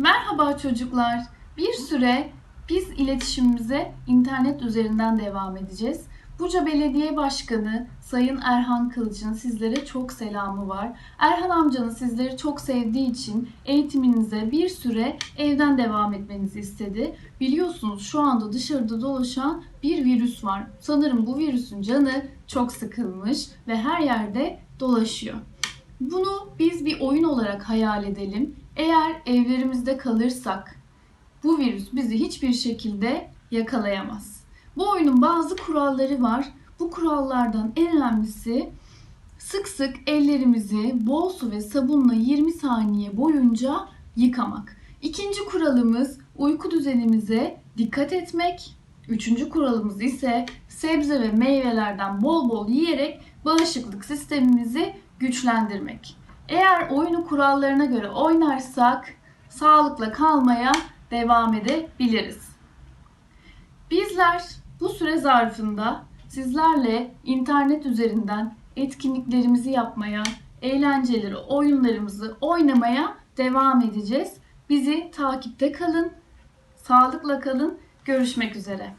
Merhaba çocuklar. Bir süre biz iletişimimize internet üzerinden devam edeceğiz. Buca Belediye Başkanı Sayın Erhan Kılıç'ın sizlere çok selamı var. Erhan amcanın sizleri çok sevdiği için eğitiminize bir süre evden devam etmenizi istedi. Biliyorsunuz şu anda dışarıda dolaşan bir virüs var. Sanırım bu virüsün canı çok sıkılmış ve her yerde dolaşıyor. Bunu biz bir oyun olarak hayal edelim. Eğer evlerimizde kalırsak bu virüs bizi hiçbir şekilde yakalayamaz. Bu oyunun bazı kuralları var. Bu kurallardan en önemlisi sık sık ellerimizi bol su ve sabunla 20 saniye boyunca yıkamak. İkinci kuralımız uyku düzenimize dikkat etmek. Üçüncü kuralımız ise sebze ve meyvelerden bol bol yiyerek bağışıklık sistemimizi güçlendirmek. Eğer oyunu kurallarına göre oynarsak sağlıkla kalmaya devam edebiliriz. Bizler bu süre zarfında sizlerle internet üzerinden etkinliklerimizi yapmaya, eğlenceleri, oyunlarımızı oynamaya devam edeceğiz. Bizi takipte kalın, sağlıkla kalın. Görüşmek üzere.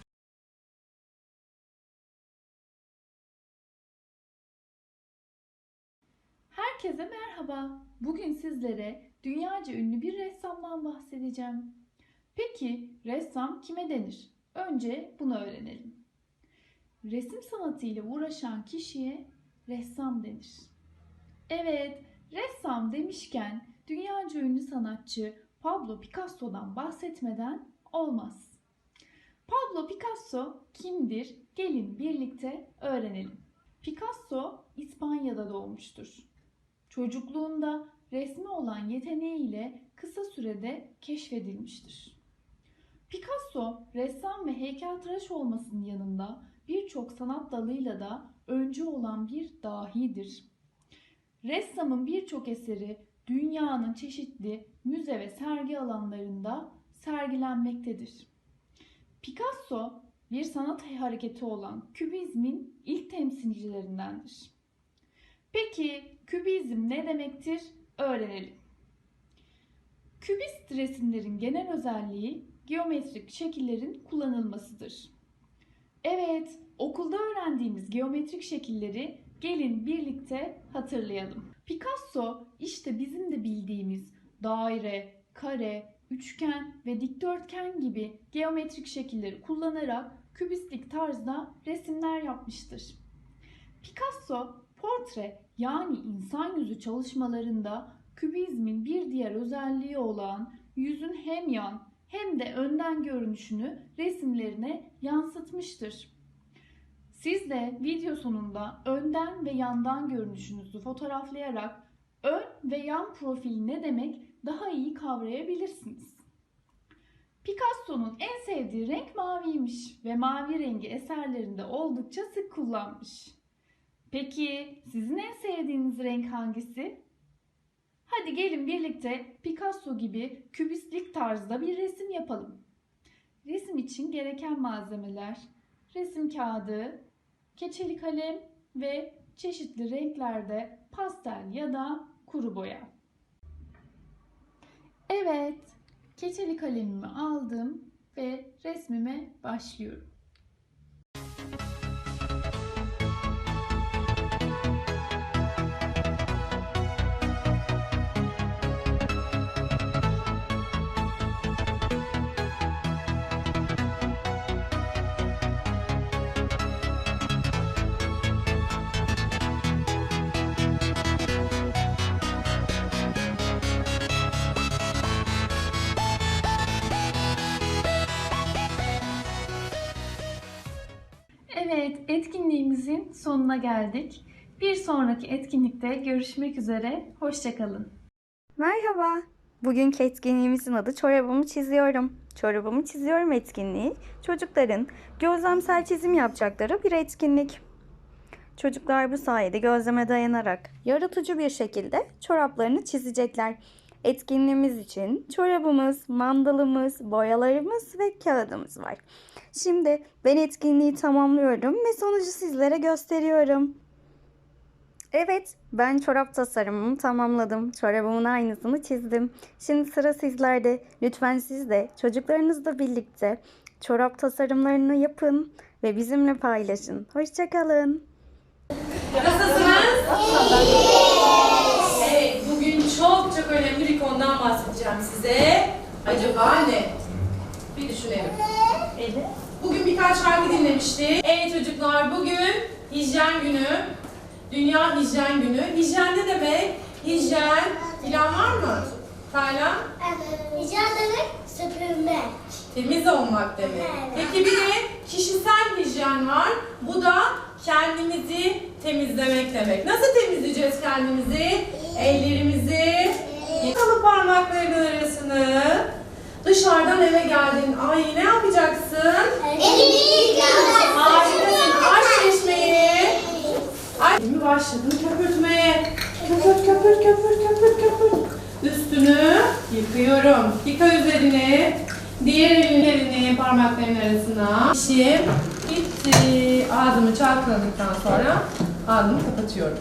Herkese merhaba. Bugün sizlere dünyaca ünlü bir ressamdan bahsedeceğim. Peki ressam kime denir? Önce bunu öğrenelim. Resim sanatıyla uğraşan kişiye ressam denir. Evet, ressam demişken dünyaca ünlü sanatçı Pablo Picasso'dan bahsetmeden olmaz. Pablo Picasso kimdir? Gelin birlikte öğrenelim. Picasso İspanya'da doğmuştur. Çocukluğunda resme olan yeteneğiyle kısa sürede keşfedilmiştir. Picasso ressam ve heykeltıraş olmasının yanında birçok sanat dalıyla da öncü olan bir dahidir. Ressamın birçok eseri dünyanın çeşitli müze ve sergi alanlarında sergilenmektedir. Picasso bir sanat hareketi olan kübizmin ilk temsilcilerindendir. Peki kübizm ne demektir? Öğrenelim. Kübist resimlerin genel özelliği geometrik şekillerin kullanılmasıdır. Evet, okulda öğrendiğimiz geometrik şekilleri gelin birlikte hatırlayalım. Picasso işte bizim de bildiğimiz daire, kare, üçgen ve dikdörtgen gibi geometrik şekilleri kullanarak kübistlik tarzda resimler yapmıştır. Picasso portre yani insan yüzü çalışmalarında kübizmin bir diğer özelliği olan yüzün hem yan hem de önden görünüşünü resimlerine yansıtmıştır. Siz de video sonunda önden ve yandan görünüşünüzü fotoğraflayarak ön ve yan profil ne demek daha iyi kavrayabilirsiniz. Picasso'nun en sevdiği renk maviymiş ve mavi rengi eserlerinde oldukça sık kullanmış. Peki sizin en sevdiğiniz renk hangisi? Hadi gelin birlikte Picasso gibi kübistlik tarzda bir resim yapalım. Resim için gereken malzemeler resim kağıdı, keçeli kalem ve çeşitli renklerde pastel ya da kuru boya. Evet, keçeli kalemimi aldım ve resmime başlıyorum. Etkinliğimizin sonuna geldik. Bir sonraki etkinlikte görüşmek üzere. Hoşçakalın. Merhaba. Bugünkü etkinliğimizin adı Çorabımı Çiziyorum. Çorabımı Çiziyorum etkinliği çocukların gözlemsel çizim yapacakları bir etkinlik. Çocuklar bu sayede gözleme dayanarak yaratıcı bir şekilde çoraplarını çizecekler. Etkinliğimiz için çorabımız, mandalımız, boyalarımız ve kağıdımız var. Şimdi ben etkinliği tamamlıyorum ve sonucu sizlere gösteriyorum. Evet, ben çorap tasarımımı tamamladım. Çorabımın aynısını çizdim. Şimdi sıra sizlerde. Lütfen siz de çocuklarınızla birlikte çorap tasarımlarını yapın ve bizimle paylaşın. Hoşçakalın. Nasılsınız? Bugün çok çok önemli bir konudan bahsedeceğim size. Acaba ne? Bir düşünelim. Bugün birkaç şarkı dinlemiştik. Evet çocuklar, bugün hijyen günü. Dünya hijyen günü. Hijyen ne demek? Hijyen, bilen var mı? Taylan? Rica demek süpürmek. Temiz olmak demek. Peki bir de kişisel hijyen var. Bu da kendimizi temizlemek demek. Nasıl temizleyeceğiz kendimizi? Ellerimizi, yıkalı parmaklarının arasını. Dışarıdan eve geldin. Ay ne yapacaksın? Elini yıkamak. Harikasın. Aç çeşmeyi. Ay, Şimdi başladım köpürtmeye. Köpürt, köpürt, köpürt, köpürt, köpürt. Üstünü yıkıyorum. Yıka üzerini. Diğer ellerini parmakların arasına. İşim bitti. Ağzımı çalkaladıktan sonra ağzımı kapatıyorum.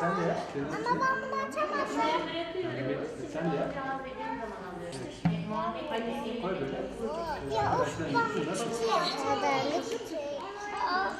Sen de yap. Ama ben bunu açamazsam. Sen de yap. Koy böyle. Ya of ben. Ya,